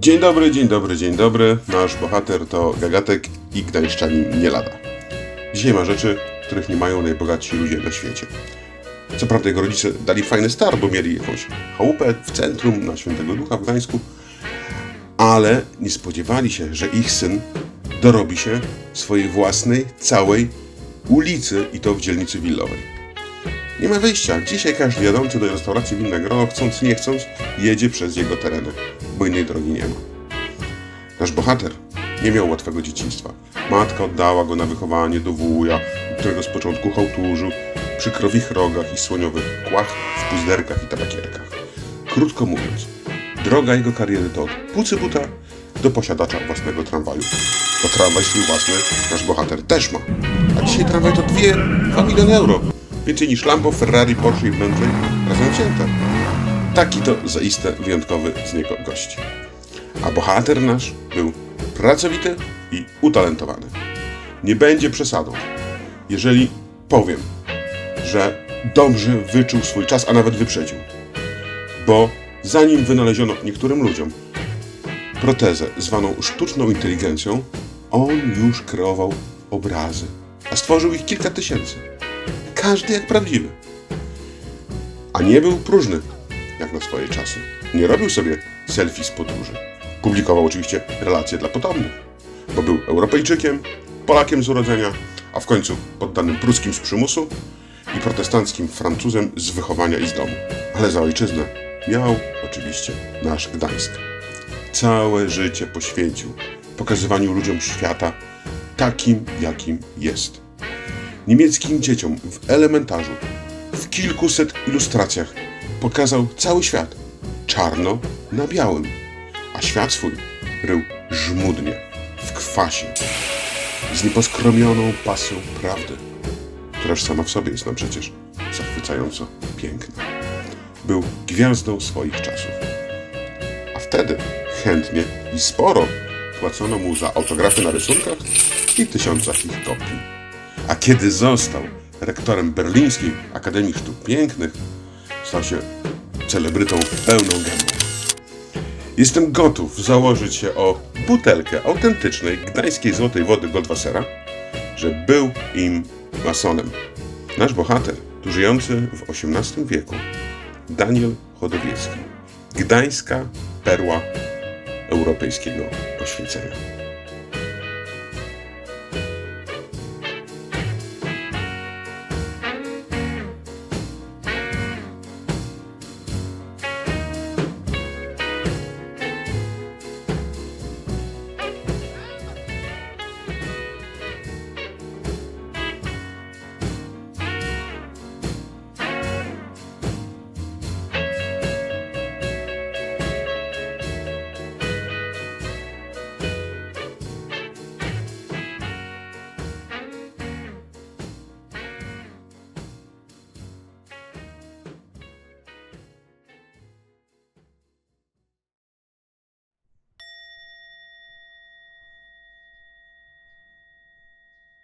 Dzień dobry, dzień dobry, dzień dobry. Nasz bohater to Gagatek i Gdańszczanin nie lada. Dzisiaj ma rzeczy, których nie mają najbogatsi ludzie na świecie. Co prawda jego rodzice dali fajny start, bo mieli jakąś chałupę w centrum na Świętego Ducha w Gdańsku, ale nie spodziewali się, że ich syn dorobi się swojej własnej, całej ulicy i to w dzielnicy willowej. Nie ma wyjścia. Dzisiaj każdy jadący do restauracji Winne Grono, chcąc nie chcąc, jedzie przez jego tereny, bo innej drogi nie ma. Nasz bohater nie miał łatwego dzieciństwa. Matka oddała go na wychowanie do wuja, którego z początku hałturzył przy krowich rogach i słoniowych kłach, w puzderkach i tabakierkach. Krótko mówiąc, droga jego kariery to od pucy buta do posiadacza własnego tramwaju. To tramwaj swój własny nasz bohater też ma. A dzisiaj tramwaj to 2 miliony euro. Więcej niż Lambo, Ferrari, Porsche i Bentley razem wzięte. Taki to zaiste wyjątkowy z niego gość. A bohater nasz był pracowity i utalentowany. Nie będzie przesadą, jeżeli powiem, że dobrze wyczuł swój czas, a nawet wyprzedził. Bo zanim wynaleziono niektórym ludziom protezę zwaną sztuczną inteligencją, on już kreował obrazy, a stworzył ich kilka tysięcy. Każdy jak prawdziwy. A nie był próżny, jak na swoje czasy. Nie robił sobie selfie z podróży. Publikował oczywiście relacje dla potomnych, bo był Europejczykiem, Polakiem z urodzenia, a w końcu poddanym pruskim z przymusu i protestanckim Francuzem z wychowania i z domu. Ale za ojczyznę miał oczywiście nasz Gdańsk. Całe życie poświęcił pokazywaniu ludziom świata takim, jakim jest. Niemieckim dzieciom w elementarzu, w kilkuset ilustracjach pokazał cały świat czarno na białym, a świat swój rył żmudnie, w kwasie, z nieposkromioną pasją prawdy, któraż sama w sobie jest nam przecież zachwycająco piękna. Był gwiazdą swoich czasów. A wtedy chętnie i sporo płacono mu za autografy na rysunkach i tysiącach ich kopii. A kiedy został rektorem Berlińskiej Akademii Sztuk Pięknych, stał się celebrytą pełną gębą. Jestem gotów założyć się o butelkę autentycznej gdańskiej złotej wody Goldwassera, że był im masonem. Nasz bohater, tu żyjący w XVIII wieku, Daniel Chodowiecki. Gdańska perła europejskiego poświęcenia.